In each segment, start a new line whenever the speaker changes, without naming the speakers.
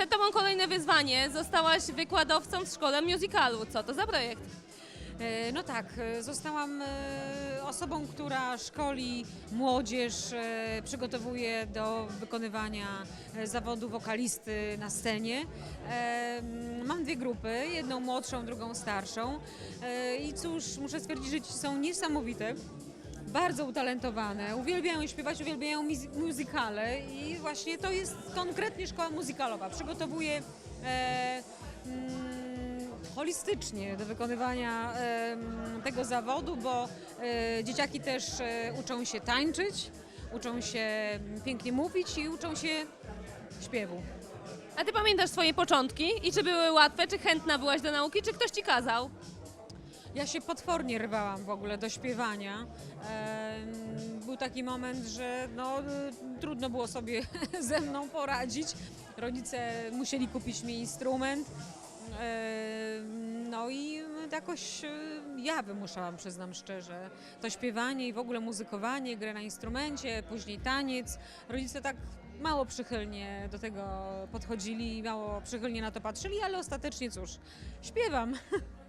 Przed tobą kolejne wyzwanie. Zostałaś wykładowcą w szkole musicalu. Co to za projekt?
E, No tak, e, zostałam e, osobą, która szkoli młodzież, przygotowuje do wykonywania zawodu wokalisty na scenie. Mam dwie grupy, jedną młodszą, drugą starszą. I cóż, muszę stwierdzić, że ci są niesamowite. Bardzo utalentowane, uwielbiają śpiewać, uwielbiają muzykale i właśnie to jest konkretnie szkoła muzykalowa. Przygotowuje e, mm, holistycznie do wykonywania em, tego zawodu, bo e, dzieciaki też e, uczą się tańczyć, uczą się pięknie mówić i uczą się śpiewu.
A ty pamiętasz swoje początki i czy były łatwe, czy chętna byłaś do nauki, czy ktoś ci kazał?
Ja się potwornie rwałam w ogóle do śpiewania. Był taki moment, że no, trudno było sobie ze mną poradzić. Rodzice musieli kupić mi instrument. No i jakoś ja wymuszałam, przyznam szczerze, to śpiewanie i w ogóle muzykowanie, grę na instrumencie, później taniec. Rodzice tak mało przychylnie do tego podchodzili, mało przychylnie na to patrzyli, ale ostatecznie cóż, śpiewam.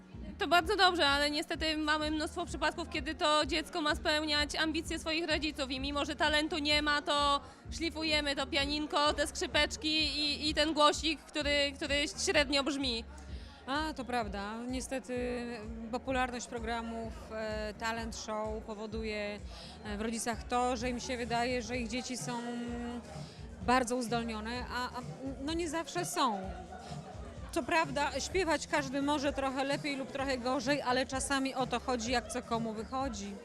To bardzo dobrze, ale niestety mamy mnóstwo przypadków, kiedy to dziecko ma spełniać ambicje swoich rodziców i mimo, że talentu nie ma, to szlifujemy to pianinko, te skrzypeczki i, i ten głosik, który, który średnio brzmi.
A, to prawda. Niestety popularność programów e, talent show powoduje e, w rodzicach to, że im się wydaje, że ich dzieci są bardzo uzdolnione, a, a no nie zawsze są. Co prawda, śpiewać każdy może trochę lepiej lub trochę gorzej, ale czasami o to chodzi, jak co komu wychodzi.